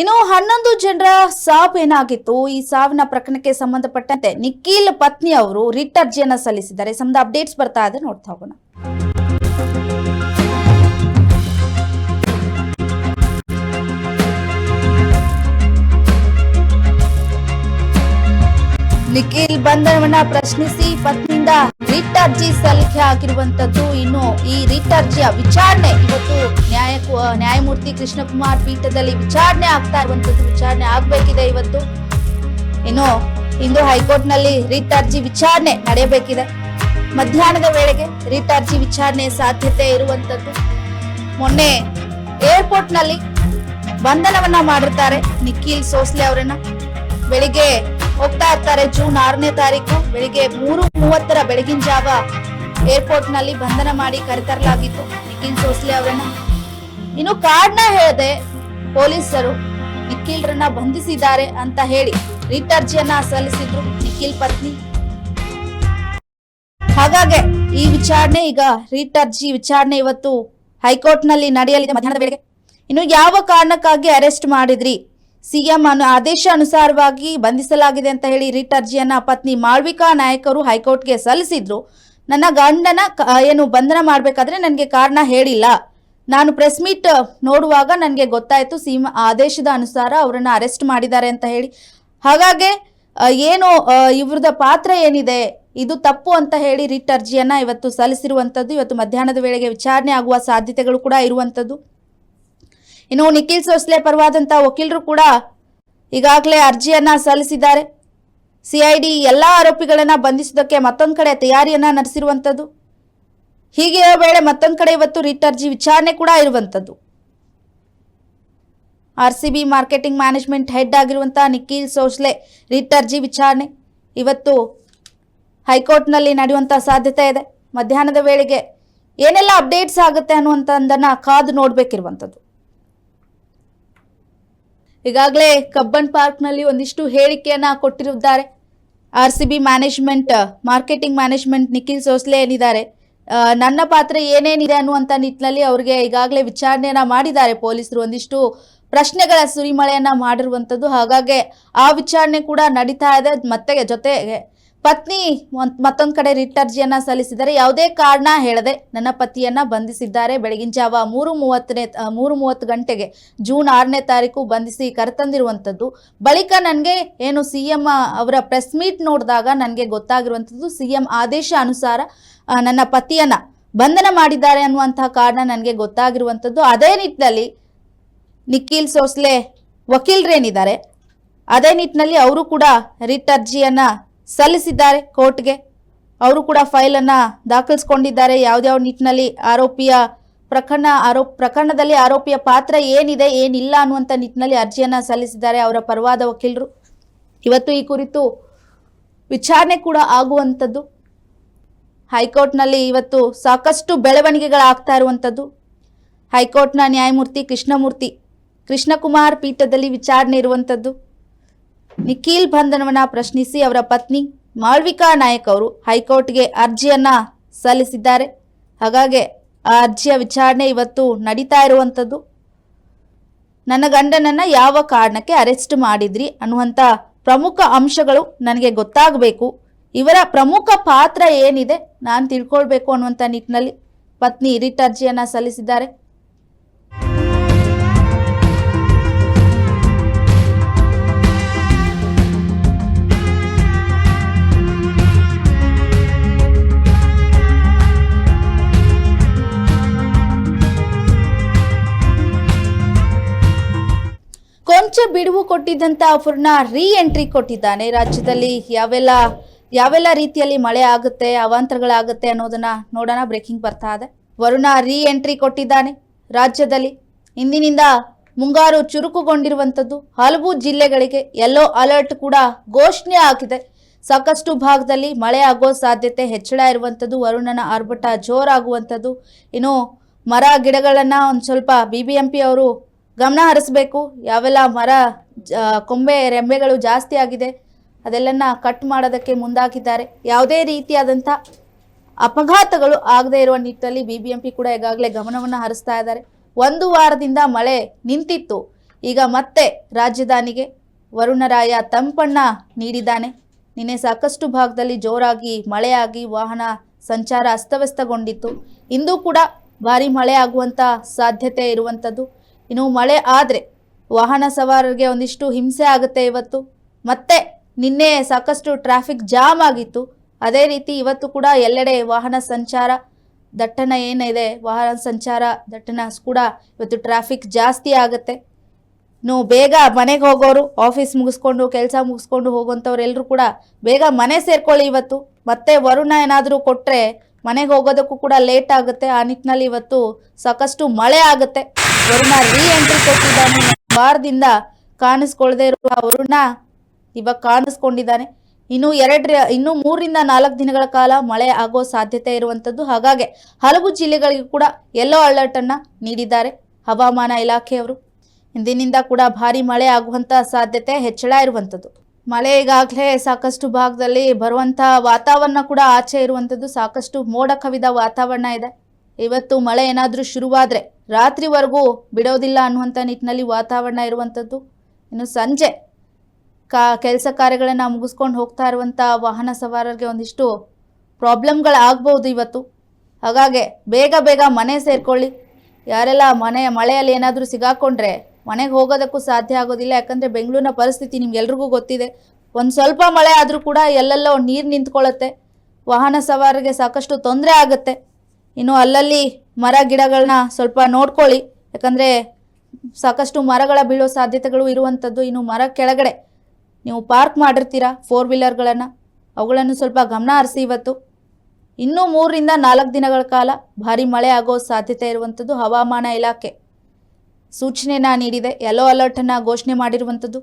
ಇನ್ನು ಹನ್ನೊಂದು ಜನರ ಸಾವು ಏನಾಗಿತ್ತು? ಈ ಸಾವಿನ ಪ್ರಕರಣಕ್ಕೆ ಸಂಬಂಧಪಟ್ಟಂತೆ ನಿಖಿಲ್ ಪತ್ನಿ ಅವರು ರಿಟ್ ಅರ್ಜಿಯನ್ನ ಸಲ್ಲಿಸಿದ್ದಾರೆ. ಸಂಬಂಧ ಅಪ್ಡೇಟ್ಸ್ ಬರ್ತಾ ಇದೆ. ನೋಡ್ತಾ ಹೋಗೋಣ. ನಿಖಿಲ್ ಬಂಧನವನ್ನ ಪ್ರಶ್ನಿಸಿ ಪತ್ನಿಯಿಂದ ರಿಟ್ ಅರ್ಜಿ ಸಲ್ಲಿಕೆ ಆಗಿರುವಂತದ್ದು ಇನ್ನು ಈ ರಿಟ್ ಅರ್ಜಿಯ ವಿಚಾರಣೆ ಇವತ್ತು ನ್ಯಾಯಮೂರ್ತಿ ಕೃಷ್ಣಕುಮಾರ್ ಪೀಠದಲ್ಲಿ ವಿಚಾರಣೆ ಆಗ್ತಾ ಇರುವಂತದ್ದು ವಿಚಾರಣೆ ಆಗ್ಬೇಕಿದೆ ಇವತ್ತು. ಇನ್ನು ಇಂದು ಹೈಕೋರ್ಟ್ನಲ್ಲಿ ರಿಟ್ ಅರ್ಜಿ ವಿಚಾರಣೆ ನಡೆಯಬೇಕಿದೆ. ಮಧ್ಯಾಹ್ನದ ವೇಳೆಗೆ ರಿಟ್ ಅರ್ಜಿ ವಿಚಾರಣೆ ಸಾಧ್ಯತೆ ಇರುವಂತದ್ದು. ಮೊನ್ನೆ ಏರ್ಪೋರ್ಟ್ನಲ್ಲಿ ಬಂಧನವನ್ನ ಮಾಡಿರ್ತಾರೆ ನಿಖಿಲ್ ಸೋಸ್ಲೆ ಅವರನ್ನ. ಬೆಳಿಗ್ಗೆ ಹೋಗ್ತಾ ಇರ್ತಾರೆ ಜೂನ್ ಆರನೇ ತಾರೀಕು. ಬೆಳಿಗ್ಗೆ ಮೂರು ಮೂವತ್ತರ ಬೆಳಗಿನ ಜಾವ ಏರ್ಪೋರ್ಟ್ನಲ್ಲಿ ಬಂಧನ ಮಾಡಿ ಕರೆತರಲಾಗಿತ್ತು ನಿಖಿಲ್ ಸೋಸ್ಲೆ ಅವರನ್ನ. ಇನ್ನು ಕಾರಣ ಹೇಳದೆ ಪೊಲೀಸರು ನಿಖಿಲ್ರನ್ನ ಬಂಧಿಸಿದ್ದಾರೆ ಅಂತ ಹೇಳಿ ರಿಟ್ ಅರ್ಜಿಯನ್ನ ಸಲ್ಲಿಸಿದ್ರು ನಿಖಿಲ್ ಪತ್ನಿ. ಹಾಗಾಗಿ ಈ ವಿಚಾರಣೆ ಈಗ ರಿಟ್ ಅರ್ಜಿ ವಿಚಾರಣೆ ಇವತ್ತು ಹೈಕೋರ್ಟ್ನಲ್ಲಿ ನಡೆಯಲಿದೆ ಮಧ್ಯಾಹ್ನದ ವೇಳೆಗೆ. ಇನ್ನು ಯಾವ ಕಾರಣಕ್ಕಾಗಿ ಅರೆಸ್ಟ್ ಮಾಡಿದ್ರಿ? ಸಿಎಂ ಅನು ಆದೇಶ ಅನುಸಾರವಾಗಿ ಬಂಧಿಸಲಾಗಿದೆ ಅಂತ ಹೇಳಿ ರಿಟ್ ಅರ್ಜಿಯನ್ನ ಪತ್ನಿ ಮಾಳ್ವಿಕಾ ನಾಯಕರು ಹೈಕೋರ್ಟ್ಗೆ ಸಲ್ಲಿಸಿದ್ರು. ನನ್ನ ಗಂಡನ ಏನು ಬಂಧನ ಮಾಡಬೇಕಾದ್ರೆ ನನಗೆ ಕಾರಣ ಹೇಳಿಲ್ಲ. ನಾನು ಪ್ರೆಸ್ ಮೀಟ್ ನೋಡುವಾಗ ನನಗೆ ಗೊತ್ತಾಯಿತು ಸೀಮಾ ಆದೇಶದ ಅನುಸಾರ ಅವರನ್ನು ಅರೆಸ್ಟ್ ಮಾಡಿದ್ದಾರೆ ಅಂತ ಹೇಳಿ. ಹಾಗಾಗಿ ಏನು ಇವ್ರದ ಪಾತ್ರ ಏನಿದೆ? ಇದು ತಪ್ಪು ಅಂತ ಹೇಳಿ ರಿಟ್ ಅರ್ಜಿಯನ್ನು ಇವತ್ತು ಸಲ್ಲಿಸಿರುವಂಥದ್ದು, ಇವತ್ತು ಮಧ್ಯಾಹ್ನದ ವೇಳೆಗೆ ವಿಚಾರಣೆ ಆಗುವ ಸಾಧ್ಯತೆಗಳು ಕೂಡ ಇರುವಂಥದ್ದು. ಇನ್ನು ನಿಖಿಲ್ ಸೋಸ್ಲೆ ಪರವಾದಂಥ ವಕೀಲರು ಕೂಡ ಈಗಾಗಲೇ ಅರ್ಜಿಯನ್ನು ಸಲ್ಲಿಸಿದ್ದಾರೆ. ಸಿಐಡಿ ಎಲ್ಲ ಆರೋಪಿಗಳನ್ನು ಬಂಧಿಸೋದಕ್ಕೆ ಮತ್ತೊಂದು ಕಡೆ ತಯಾರಿಯನ್ನು ನಡೆಸಿರುವಂಥದ್ದು. ಹೀಗೆ ವೇಳೆ ಮತ್ತೊಂದು ಕಡೆ ಇವತ್ತು ರಿಟ್ ಅರ್ಜಿ ವಿಚಾರಣೆ ಕೂಡ ಇರುವಂಥದ್ದು R C B marketing management head ಆಗಿರುವಂಥ ನಿಖಿಲ್ ಸೋಸ್ಲೆ ರಿಟ್ ಅರ್ಜಿ ವಿಚಾರಣೆ. ಇವತ್ತು ಹೈಕೋರ್ಟ್ನಲ್ಲಿ ನಡೆಯುವಂಥ ಸಾಧ್ಯತೆ ಇದೆ. ಮಧ್ಯಾಹ್ನದ ವೇಳೆಗೆ ಏನೆಲ್ಲ ಅಪ್ಡೇಟ್ಸ್ ಆಗುತ್ತೆ ಅನ್ನುವಂಥದ್ದನ್ನು ಕಾದು ನೋಡಬೇಕಿರುವಂಥದ್ದು ಈಗಾಗಲೇ ಕಬ್ಬನ್ ಪಾರ್ಕ್ನಲ್ಲಿ ಒಂದಿಷ್ಟು ಹೇಳಿಕೆಯನ್ನು ಕೊಟ್ಟಿರುತ್ತಾರೆ. R C B management, marketing management Nikhil Sosale ಏನಿದ್ದಾರೆ. ನನ್ನ ಪಾತ್ರ ಏನೇನಿದೆ ಅನ್ನುವಂಥ ನಿಟ್ಟಿನಲ್ಲಿ ಅವರಿಗೆ ಈಗಾಗಲೇ ವಿಚಾರಣೆಯನ್ನ ಮಾಡಿದ್ದಾರೆ ಪೊಲೀಸರು. ಒಂದಿಷ್ಟು ಪ್ರಶ್ನೆಗಳ ಸುರಿಮಳೆಯನ್ನ ಮಾಡಿರುವಂಥದ್ದು ಹಾಗಾಗಿ ಆ ವಿಚಾರಣೆ ಕೂಡ ನಡೀತಾ ಇದೆ. ಮತ್ತೆ ಜೊತೆಗೆ ಪತ್ನಿ ಮತ್ತೊಂದು ಕಡೆ ರಿಟ್ ಅರ್ಜಿಯನ್ನ ಸಲ್ಲಿಸಿದರೆ ಯಾವುದೇ ಕಾರಣ ಹೇಳದೆ ನನ್ನ ಪತಿಯನ್ನ ಬಂಧಿಸಿದ್ದಾರೆ. ಬೆಳಗಿನ ಜಾವ ಮೂರು ಮೂವತ್ತನೇ ಮೂರು ಮೂವತ್ತು ಗಂಟೆಗೆ ಜೂನ್ ಆರನೇ ತಾರೀಕು ಬಂಧಿಸಿ ಕರೆತಂದಿರುವಂಥದ್ದು. ಬಳಿಕ ನನಗೆ ಏನು ಸಿ ಅವರ ಪ್ರೆಸ್ ಮೀಟ್ ನೋಡಿದಾಗ ನನಗೆ ಗೊತ್ತಾಗಿರುವಂಥದ್ದು ಸಿ ಎಂ ಆದೇಶ ಅನುಸಾರ ನನ್ನ ಪತಿಯನ್ನ ಬಂಧನ ಮಾಡಿದ್ದಾರೆ ಅನ್ನುವಂತಹ ಕಾರಣ ನನಗೆ ಗೊತ್ತಾಗಿರುವಂಥದ್ದು. ಅದೇ ನಿಟ್ಟಿನಲ್ಲಿ ನಿಖಿಲ್ ಸೋಸ್ಲೆ ವಕೀಲರೇನಿದ್ದಾರೆ. ಅದೇ ನಿಟ್ಟಿನಲ್ಲಿ ಅವರು ಕೂಡ ರಿಟ್ ಅರ್ಜಿಯನ್ನ ಸಲ್ಲಿಸಿದ್ದಾರೆ ಕೋರ್ಟ್ಗೆ. ಅವರು ಕೂಡ ಫೈಲನ್ನು ದಾಖಲಿಸ್ಕೊಂಡಿದ್ದಾರೆ. ಯಾವ್ದ್ಯಾವ ನಿಟ್ಟಿನಲ್ಲಿ ಆರೋಪಿಯ ಪ್ರಕರಣ ಆರೋಪ ಪ್ರಕರಣದಲ್ಲಿ ಆರೋಪಿಯ ಪಾತ್ರ ಏನಿದೆ, ಏನಿಲ್ಲ ಅನ್ನುವಂಥ ನಿಟ್ಟಿನಲ್ಲಿ ಅರ್ಜಿಯನ್ನು ಸಲ್ಲಿಸಿದ್ದಾರೆ ಅವರ ಪರವಾದ ವಕೀಲರು. ಇವತ್ತು ಈ ಕುರಿತು ವಿಚಾರಣೆ ಕೂಡ ಆಗುವಂಥದ್ದು. ಹೈಕೋರ್ಟ್ನಲ್ಲಿ ಇವತ್ತು ಸಾಕಷ್ಟು ಬೆಳವಣಿಗೆಗಳಾಗ್ತಾ ಇರುವಂಥದ್ದು. ಹೈಕೋರ್ಟ್ನ ನ್ಯಾಯಮೂರ್ತಿ ಕೃಷ್ಣಮೂರ್ತಿ, ಕೃಷ್ಣಕುಮಾರ್ ಪೀಠದಲ್ಲಿ ವಿಚಾರಣೆ ಇರುವಂಥದ್ದು. ನಿಖಿಲ್ ಬಂಧನವನ್ನ ಪ್ರಶ್ನಿಸಿ ಅವರ ಪತ್ನಿ ಮಾಳ್ವಿಕಾ ನಾಯಕ್ ಅವರು ಹೈಕೋರ್ಟ್ಗೆ ಅರ್ಜಿಯನ್ನ ಸಲ್ಲಿಸಿದ್ದಾರೆ. ಹಾಗಾಗಿ ಆ ಅರ್ಜಿಯ ವಿಚಾರಣೆ ಇವತ್ತು ನಡೀತಾ ಇರುವಂಥದ್ದು ನನ್ನ ಗಂಡನನ್ನ ಯಾವ ಕಾರಣಕ್ಕೆ ಅರೆಸ್ಟ್ ಮಾಡಿದ್ರಿ ಅನ್ನುವಂಥ ಪ್ರಮುಖ ಅಂಶಗಳು ನನಗೆ ಗೊತ್ತಾಗಬೇಕು. ಇವರ ಪ್ರಮುಖ ಪಾತ್ರ ಏನಿದೆ ನಾನು ತಿಳ್ಕೊಳ್ಬೇಕು ಅನ್ನುವಂಥ ನಿಟ್ಟಿನಲ್ಲಿ ಪತ್ನಿ ರಿಟ್ ಅರ್ಜಿಯನ್ನು ಸಲ್ಲಿಸಿದ್ದಾರೆ. ಕೊಂಚ ಬಿಡುವು ಕೊಟ್ಟಿದ್ದಂತ ಅವ್ರನ್ನ ರೀ ಎಂಟ್ರಿ ಕೊಟ್ಟಿದ್ದಾನೆ. ರಾಜ್ಯದಲ್ಲಿ ಯಾವೆಲ್ಲ ಯಾವೆಲ್ಲ ರೀತಿಯಲ್ಲಿ ಮಳೆ ಆಗುತ್ತೆ, ಅವಾಂತರಗಳಾಗುತ್ತೆ ಅನ್ನೋದನ್ನ ನೋಡೋಣ. ಬ್ರೇಕಿಂಗ್ ಬರ್ತಾ ಇದೆ. ವರುಣ ರೀ ಎಂಟ್ರಿ ಕೊಟ್ಟಿದ್ದಾನೆ ರಾಜ್ಯದಲ್ಲಿ. ಇಂದಿನಿಂದ ಮುಂಗಾರು ಚುರುಕುಗೊಂಡಿರುವಂಥದ್ದು ಹಲವು ಜಿಲ್ಲೆಗಳಿಗೆ ಯೆಲ್ಲೋ ಅಲರ್ಟ್ ಕೂಡ ಘೋಷಣೆ ಆಗಿದೆ ಸಾಕಷ್ಟು ಭಾಗದಲ್ಲಿ ಮಳೆ ಆಗೋ ಸಾಧ್ಯತೆ ಹೆಚ್ಚಳ ಇರುವಂಥದ್ದು ವರುಣನ ಆರ್ಭಟ ಜೋರಾಗುವಂಥದ್ದು ಇನ್ನು ಮರ ಗಿಡಗಳನ್ನು ಒಂದು ಸ್ವಲ್ಪ ಬಿ ಬಿ ಎಂ ಪಿ ಅವರು ಗಮನ ಹರಿಸ್ಬೇಕು. ಯಾವೆಲ್ಲ ಮರ ಕೊಂಬೆ, ರೆಂಬೆಗಳು ಜಾಸ್ತಿ ಆಗಿದೆ ಅದೆಲ್ಲನ ಕಟ್ ಮಾಡೋದಕ್ಕೆ ಮುಂದಾಗಿದ್ದಾರೆ. ಯಾವುದೇ ರೀತಿಯಾದಂಥ ಅಪಘಾತಗಳು ಆಗದೇ ಇರುವ ನಿಟ್ಟಿನಲ್ಲಿ ಬಿ ಬಿ ಎಂ ಪಿ ಕೂಡ ಈಗಾಗಲೇ ಗಮನವನ್ನು ಹರಿಸ್ತಾ ಇದ್ದಾರೆ. ಒಂದು ವಾರದಿಂದ ಮಳೆ ನಿಂತಿತ್ತು. ಈಗ ಮತ್ತೆ ರಾಜಧಾನಿಗೆ ವರುಣರಾಯ ತಂಪಣ್ಣ ನೀಡಿದ್ದಾನೆ. ನಿನ್ನೆ ಸಾಕಷ್ಟು ಭಾಗದಲ್ಲಿ ಜೋರಾಗಿ ಮಳೆಯಾಗಿ ವಾಹನ ಸಂಚಾರ ಅಸ್ತವ್ಯಸ್ತಗೊಂಡಿತ್ತು. ಇಂದು ಕೂಡ ಭಾರಿ ಮಳೆ ಆಗುವಂಥ ಸಾಧ್ಯತೆ ಇರುವಂಥದ್ದು. ಇನ್ನು ಮಳೆ ಆದರೆ ವಾಹನ ಸವಾರರಿಗೆ ಒಂದಿಷ್ಟು ಹಿಂಸೆ ಆಗುತ್ತೆ ಇವತ್ತು. ಮತ್ತೆ ನಿನ್ನೆ ಸಾಕಷ್ಟು ಟ್ರಾಫಿಕ್ ಜಾಮ್ ಆಗಿತ್ತು. ಅದೇ ರೀತಿ ಇವತ್ತು ಕೂಡ ಎಲ್ಲೆಡೆ ವಾಹನ ಸಂಚಾರ, ದಟ್ಟಣ ಏನಿದೆ, ವಾಹನ ಸಂಚಾರ, ದಟ್ಟಣ ಕೂಡ ಇವತ್ತು ಟ್ರಾಫಿಕ್ ಜಾಸ್ತಿ ಆಗುತ್ತೆ. ಇನ್ನು ಬೇಗ ಮನೆಗೆ ಹೋಗೋರು ಆಫೀಸ್ ಮುಗಿಸ್ಕೊಂಡು, ಕೆಲಸ ಮುಗಿಸ್ಕೊಂಡು ಹೋಗೋಂಥವ್ರು ಕೂಡ ಬೇಗ ಮನೆ ಸೇರ್ಕೊಳ್ಳಿ ಇವತ್ತು. ಮತ್ತೆ ವರುಣ ಏನಾದರೂ ಕೊಟ್ಟರೆ ಮನೆಗೆ ಹೋಗೋದಕ್ಕೂ ಕೂಡ ಲೇಟ್ ಆಗುತ್ತೆ. ಆ ನಿಟ್ಟಿನಲ್ಲಿ ಇವತ್ತು ಸಾಕಷ್ಟು ಮಳೆ ಆಗುತ್ತೆ. ವರುಣ ರೀ ಎಂಟ್ರಿ ಕೊಟ್ಟಿದ್ದಾನೆ. ವಾರದಿಂದ ಕಾಣಿಸ್ಕೊಳ್ದೇ ಇರುವ ವರುಣ ಇವಾಗ ಕಾಣಿಸ್ಕೊಂಡಿದ್ದಾನೆ. ಇನ್ನು ಎರಡರ, ಇನ್ನು ಮೂರರಿಂದ ನಾಲ್ಕು ದಿನಗಳ ಕಾಲ ಮಳೆ ಆಗೋ ಸಾಧ್ಯತೆ ಇರುವಂಥದ್ದು ಹಾಗಾಗಿ ಹಲವು ಜಿಲ್ಲೆಗಳಿಗೂ ಕೂಡ ಯೆಲ್ಲೋ ಅಲರ್ಟ್ ಅನ್ನ ನೀಡಿದ್ದಾರೆ ಹವಾಮಾನ ಇಲಾಖೆಯವರು. ಇಂದಿನಿಂದ ಕೂಡ ಭಾರಿ ಮಳೆ ಆಗುವಂತ ಸಾಧ್ಯತೆ ಹೆಚ್ಚಳ ಇರುವಂಥದ್ದು ಮಳೆ ಈಗಾಗಲೇ ಸಾಕಷ್ಟು ಭಾಗದಲ್ಲಿ ಬರುವಂಥ ವಾತಾವರಣ ಕೂಡ ಆಚೆ ಇರುವಂಥದ್ದು ಸಾಕಷ್ಟು ಮೋಡ ಕವಿದ ವಾತಾವರಣ ಇದೆ. ಇವತ್ತು ಮಳೆ ಏನಾದರೂ ಶುರುವಾದರೆ ರಾತ್ರಿವರೆಗೂ ಬಿಡೋದಿಲ್ಲ ಅನ್ನುವಂಥ ನಿಟ್ಟಿನಲ್ಲಿ ವಾತಾವರಣ ಇರುವಂಥದ್ದು. ಇನ್ನು ಸಂಜೆ ಕಾ, ಕೆಲಸ ಕಾರ್ಯಗಳನ್ನು ಮುಗಿಸ್ಕೊಂಡು ಹೋಗ್ತಾ ಇರುವಂಥ ವಾಹನ ಸವಾರರಿಗೆ ಒಂದಿಷ್ಟು ಪ್ರಾಬ್ಲಮ್ಗಳಾಗ್ಬೋದು ಇವತ್ತು. ಹಾಗಾಗಿ ಬೇಗ ಬೇಗ ಮನೆ ಸೇರ್ಕೊಳ್ಳಿ. ಯಾರೆಲ್ಲ ಮನೆ, ಮಳೆಯಲ್ಲಿ ಏನಾದರೂ ಸಿಗಾಕೊಂಡ್ರೆ ಮನೆಗೆ ಹೋಗೋದಕ್ಕೂ ಸಾಧ್ಯ ಆಗೋದಿಲ್ಲ. ಯಾಕಂದರೆ ಬೆಂಗಳೂರಿನ ಪರಿಸ್ಥಿತಿ ನಿಮ್ಗೆಲ್ರಿಗೂ ಗೊತ್ತಿದೆ. ಒಂದು ಸ್ವಲ್ಪ ಮಳೆ ಆದರೂ ಕೂಡ ಎಲ್ಲೆಲ್ಲೋ ನೀರು ನಿಂತ್ಕೊಳ್ಳುತ್ತೆ. ವಾಹನ ಸವಾರರಿಗೆ ಸಾಕಷ್ಟು ತೊಂದರೆ ಆಗುತ್ತೆ. ಇನ್ನು ಅಲ್ಲಲ್ಲಿ ಮರ ಗಿಡಗಳನ್ನ ಸ್ವಲ್ಪ ನೋಡ್ಕೊಳ್ಳಿ. ಯಾಕಂದರೆ ಸಾಕಷ್ಟು ಮರಗಳ ಬೀಳೋ ಸಾಧ್ಯತೆಗಳು ಇರುವಂಥದ್ದು ಇನ್ನು ಮರ ಕೆಳಗಡೆ. ನೀವು ಪಾರ್ಕ್ ಮಾಡಿರ್ತೀರಾ ಫೋರ್ ವೀಲರ್ಗಳನ್ನು? ಅವುಗಳನ್ನು ಸ್ವಲ್ಪ ಗಮನ ಹರಿಸಿ ಇವತ್ತು. ಇನ್ನೂ ಮೂರರಿಂದ ನಾಲ್ಕು ದಿನಗಳ ಕಾಲ ಭಾರಿ ಮಳೆ ಆಗೋ ಸಾಧ್ಯತೆ ಇರುವಂಥದ್ದು ಹವಾಮಾನ ಇಲಾಖೆ. ಸೂಚನೆಯನ್ನು ನೀಡಿದೆ. ಯೆಲ್ಲೋ ಅಲರ್ಟನ್ನು ಘೋಷಣೆ ಮಾಡಿರುವಂಥದ್ದು.